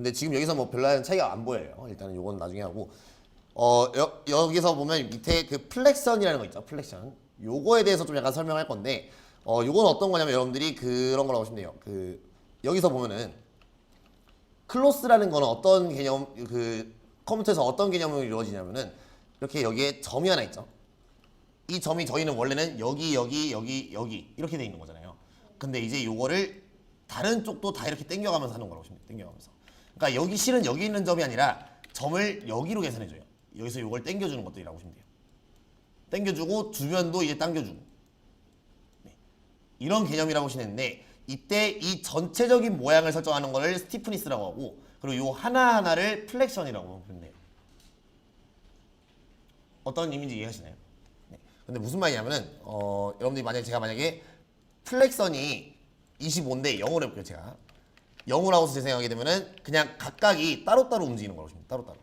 근데 지금 여기서 뭐 별다른 차이가 안 보여요. 일단은 요건 나중에 하고 어 여, 여기서 보면 밑에 그 플렉션이라는 거 있죠. 플렉션. 요거에 대해서 좀 약간 설명할 건데 어 요건 어떤 거냐면 여러분들이 그런 거라고 보시면 돼요. 그 여기서 보면은 클로스라는 거는 어떤 개념 그 컴퓨터에서 어떤 개념으로 이루어지냐면은 이렇게 여기에 점이 하나 있죠. 이 점이 저희는 원래는 여기 여기 여기 여기 이렇게 돼 있는 거잖아요. 근데 이제 요거를 다른 쪽도 다 이렇게 당겨가면서 하는 거라고 보시면 돼요. 당겨가면서. 그러니까 여기 실은 여기 있는 점이 아니라 점을 여기로 계산해 줘요. 여기서 요걸 당겨주는 것들이라고 보시면 돼요. 당겨주고 주변도 이제 당겨주고 네. 이런 개념이라고 보시는데 이때 이 전체적인 모양을 설정하는 거를 스티프니스라고 하고 그리고 요 하나하나를 플렉션이라고 보면 돼요. 어떤 의미인지 이해하시나요? 네. 근데 무슨 말이냐면은 어, 여러분들이 만약에 제가 만약에 플렉선이 25인데 0으로 해볼게요 제가 0으로 하고서 재생하게 되면은 그냥 각각이 따로따로 움직이는 거라고 보시면. 따로따로